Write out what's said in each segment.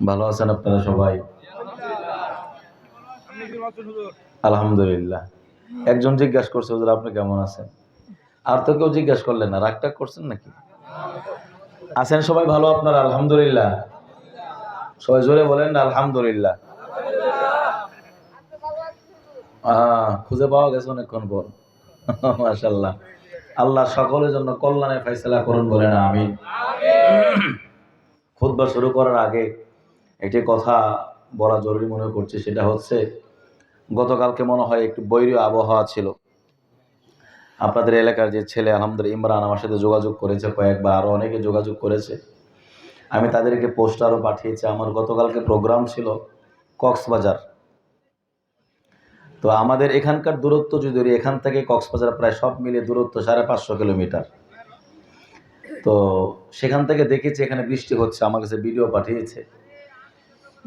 ভালো আছেন আপনারা সবাই? আলহামদুলিল্লাহ। একজন জিজ্ঞাসা করছে হুজুর আপনি কেমন আছেন? আর তো কেউ জিজ্ঞাসা করলেন না। রাগটা করছেন নাকি? আছেন সবাই ভালো আপনারা? আলহামদুলিল্লাহ। সবাই জোরে বলেন না আলহামদুলিল্লাহ। আহ, খুঁজে পাওয়া গেছে অনেকক্ষণ পর। মাশাল্লাহ আল্লাহ সকলের জন্য কল্যাণের ফয়সালা করুন বলেন আমি খুতবা শুরু করার আগে একটি কথা বলা জরুরি মনে করছি, সেটা হচ্ছে গতকালকে মনে হয় একটু বৈরী আবহাওয়া ছিল। আপনাদের এলাকার যে ছেলে আলহামদুলিল্লাহ ইমরান আমার সাথে যোগাযোগ করেছে, কয়েকবার আরও অনেকে যোগাযোগ করেছে। আমি তাদেরকে পোস্টারও পাঠিয়েছি, আমার গতকালকে প্রোগ্রাম ছিল কক্সবাজার। তো আমাদের এখানকার দূরত্ব যদি এখান থেকে কক্সবাজার প্রায় সব মিলিয়ে দূরত্ব সাড়ে পাঁচশো কিলোমিটার। তো সেখান থেকে দেখেছি এখানে বৃষ্টি হচ্ছে আমার কাছে ভিডিও পাঠিয়েছে।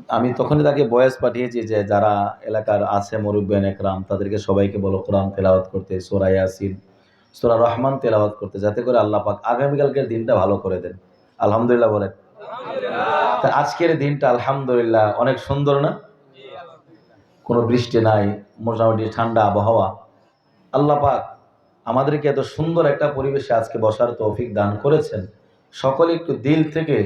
আমি তখনই তাকে বয়স পাঠিয়েছি যে যারা এলাকার আছে মুরব্বেন একরাম তাদেরকে সবাইকে বলো কোরআন তেলাওয়াত করতে সোরা ইয়াসিন সোরা রহমান তেলাওয়াত করতে যাতে করে আল্লাহ পাক আগামীকালকের দিনটা ভালো করে দেন। আলহামদুলিল্লাহ বলেন। তা আজকের দিনটা আলহামদুলিল্লাহ অনেক সুন্দর না? কোনো বৃষ্টি নাই মোটামুটি ঠান্ডা আবহাওয়া। আল্লাহ পাক আমাদেরকে এত সুন্দর একটা পরিবেশে আজকে বসার তৌফিক দান করেছেন। সকলে একটু দিল থেকে,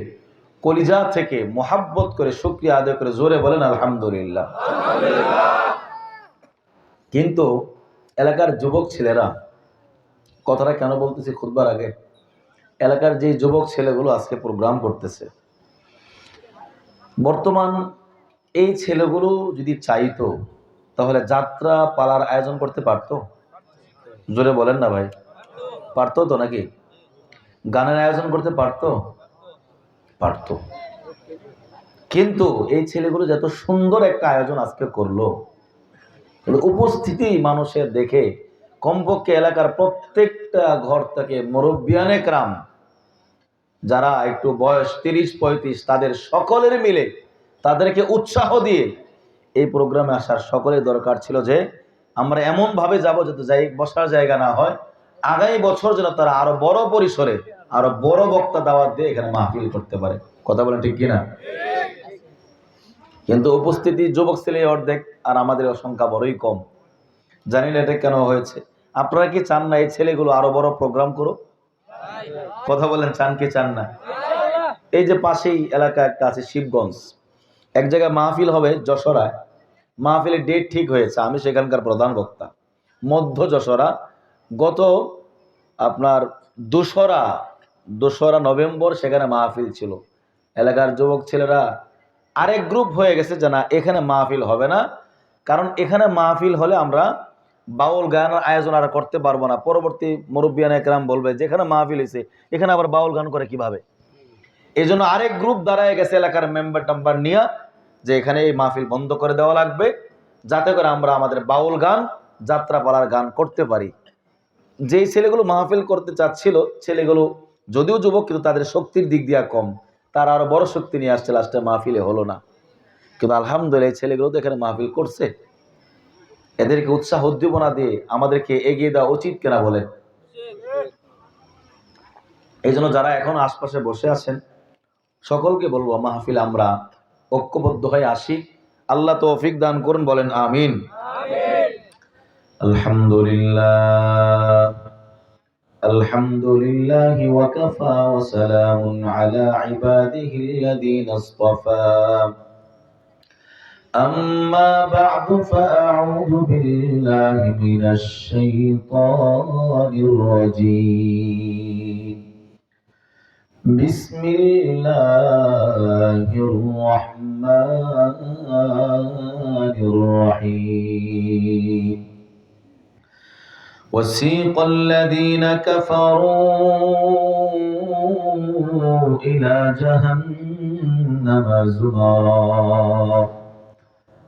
কলিজা থেকে মোহাব্বত করে শুক্রিয়া আদায় করে জোরে বলেন, আলহামদুলিল্লাহ। কিন্তু এলাকার যুবক ছেলেরা, কথাটা কেন বলতেছি খুদবার আগে? এলাকার যে যুবক ছেলেগুলো আজকে প্রোগ্রাম করতেছে, বর্তমান এই ছেলেগুলো যদি চাইতো, তাহলে যাত্রা পালার আয়োজন করতে পারতো? জোরে বলেন না ভাই। পারতো তো নাকি? গানের আয়োজন করতে পারতো? পারতো। কিন্তু এই ছেলেগুলো যত সুন্দর একটা আয়োজন আজকে করল উপস্থিতি মানুষের দেখে কমপক্ষে এলাকার প্রত্যেকটা ঘর থেকে মুরব্বিয়ানে ক্রাম যারা একটু বয়স তিরিশ, পঁয়ত্রিশ, তাদের সকলের মিলে তাদেরকে উৎসাহ দিয়ে এই প্রোগ্রামে আসার সকলের দরকার ছিল যে আমরা এমনভাবে যাব যাতে যাই, বসার জায়গা না হয়। আগামী বছর যেন তারা আরও বড় পরিসরে, আরও বড় বক্তা দাওয়াত দিয়ে এখানে মাহফিল করতে পারে। কথা বলেন ঠিক কিনা? কিন্তু উপস্থিতি যুবক ছেলে অর্ধেক আর আমাদের সংখ্যা বড়ই কম। জানি না এটা কেন হয়েছে। আপনারা কি চান না এই ছেলেগুলো আরও বড় প্রোগ্রাম করো কথা বলেন, চান কি চান না? এই যে পাশেই এলাকা একটা আছে, শিবগঞ্জ। এক জায়গায় মাহফিল হবে যশোরায়। মাহফিলের ডেট ঠিক হয়েছে, আমি সেখানকার প্রধান বক্তা। মধ্য যশোরা, গত আপনার দোসরা দোসরা নভেম্বর সেখানে মাহফিল ছিল। এলাকার যুবক ছেলেরা আরেক গ্রুপ হয়ে গেছে যে না, এখানে মাহফিল হবে না, কারণ এখানে মাহফিল হলে আমরা বাউল গানের আয়োজন আর করতে পারব না। পরবর্তী মুরব্বিয়ান একরাম বলবে, যেখানে মাহফিল হয়েছে, এখানে আবার বাউল গান করে কীভাবে? এই জন্য আরেক গ্রুপ দাঁড়ায় গেছে এলাকার মেম্বার টাম্বার নিয়ে যে এখানে এই মাহফিল বন্ধ করে দেওয়া লাগবে। যাতে করে আমরা আমাদের বাউল গান, যাত্রাপালার গান করতে পারি। যেই ছেলেগুলো মাহফিল করতে চাচ্ছিল, ছেলেগুলো যদিও যুবক, কিন্তু তাদের শক্তির দিক দিয়া কম। তারা আরও বড় শক্তি নিয়ে আসছে লাস্টে মাহফিলে হলো না। কিন্তু আলহামদুলিল্লাহ ছেলেগুলো তো এখানে মাহফিল করছে। এদেরকে উৎসাহ উদ্দীপনা দিয়ে আমাদেরকে এগিয়ে দেওয়া উচিত কিনা বলেন? এই জন্য যারা এখন আশপাশে বসে আছেন, সকলকে বলব মাহফিল আমরা ঐক্যবদ্ধ হয়ে আসি আল্লাহ তৌফিক দান করুন বলেন আমিন আলহামদুলিল্লাহ আলহামদুলিল্লাহ ওয়াকাফা ওয়া সালামুন আলা ইবাদিহি আল্লাযীনা ইসতাফা أما بعد فأعوذ بالله من الشيطان الرجيم بسم الله الرحمن الرحيم. وسيق الذين كفروا إلى جهنم زمرا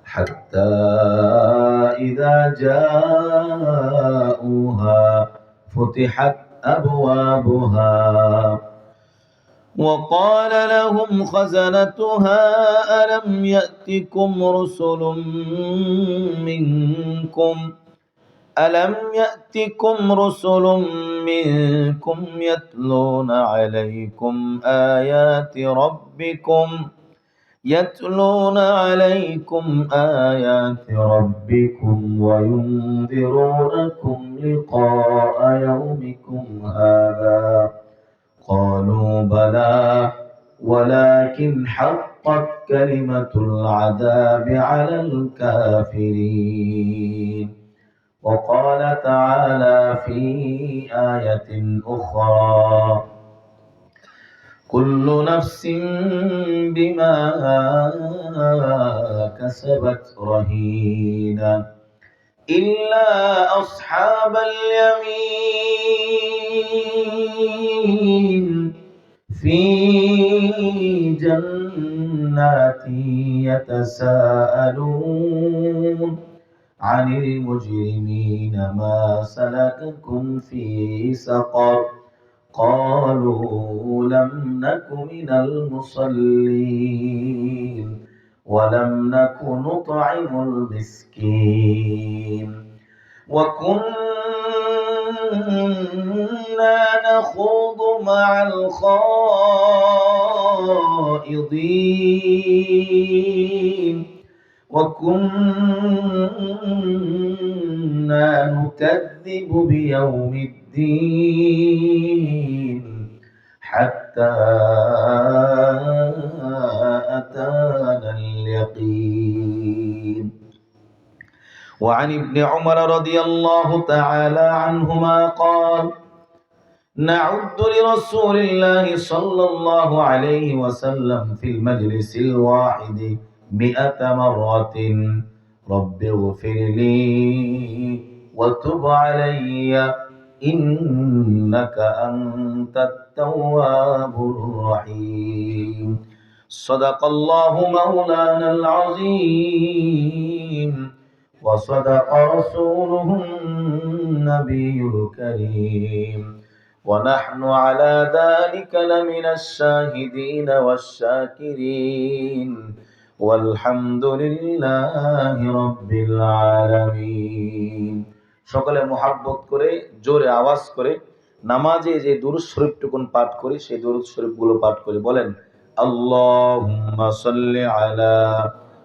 حتى إذا جاءوها فتحت أبوابها. وقال لهم خزنتها ألم يأتكم رسل منكم؟ ألم يأتكم رسل منكم يتلون عليكم آيات ربكم؟ يتلون عليكم آيات ربكم وينذرونكم لقاء يومكم هذا قالوا بلى ولكن حقت كلمة العذاب على الكافرين. وقال تعالى في آية أخرى كل نفس بما كسبت رهينة إلا أصحاب اليمين. في جنات يتساءلون عن المجرمين ما سلككم في سقر قالوا لم نك من المصلين ولم نك نطعم المسكين وكنا نخوض مع الخائضين وكنا نكذب بيوم الدين حتى أتانا اليقين وعن ابن عمر رضي الله تعالى عنهما قال نعد لرسول الله صلى الله عليه وسلم في المجلس الواحد مئة مرة. رب اغفر لي وتب علي إنك أنت التواب الرحيم. صدق الله مولانا العظيم. وصدق رسوله النبي الكريم ونحن على ذلك لمن الشاهدين والشاكرين والحمد لله رب العالمين সকলে মোহাব্বত করে জোরে আওয়াজ করে নামাজে যে দুরুদ শরীফটুকুন পাঠ করি সেই দুরুদ শরীফগুলো পাঠ করি বলেন আল্লাহুম্মা সাল্লি আলা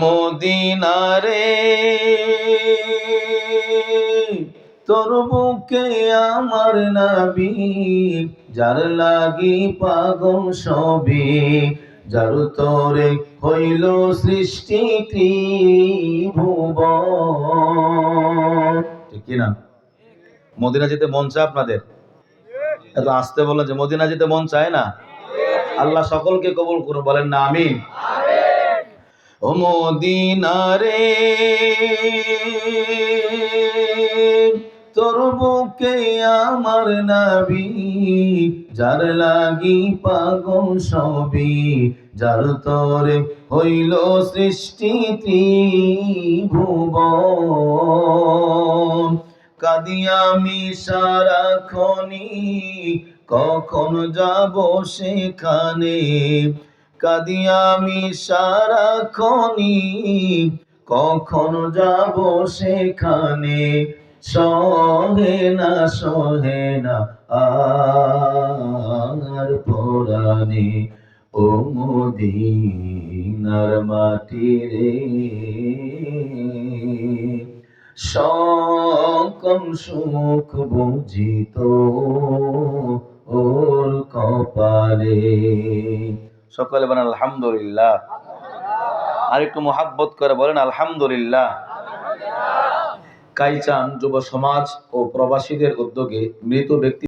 মদিনারে। তোর বুকে আমার নাবি, যার লাগি পাগল সবে, যার তোরে হইল সৃষ্টি ত্রিভুবন। ঠিক কিনা? মদিনা যেতে মন চায় আপনাদের? এত আসতে বললেন যে মদিনা যেতে মন চায় না? আল্লাহ সকলকে কবুল করুন বলেন না, আমিন। ও মদিনা রে তোর বুকে আমার নাবি, যার লাগি পাগল সবই যার তরে হইল সৃষ্টি ত্রিভুবন। কাদি আমি সারাক্ষণি কখন যাব সেখানে? কাদি আমি সারাক্ষণি কখন যাব সেখানে? সহে না সহে না, আর পরাণে। ও মদিনার মাটি রে। সকম সুখ বুঝিত ওর কপালে। সকলে বলেন, আলহামদুলিল্লাহ। আর একটু মোহাব্বত করে বলেন, আলহামদুলিল্লাহ। কাইচান যুব সমাজ ও প্রবাসীদের উদ্যোগে মৃত ব্যক্তি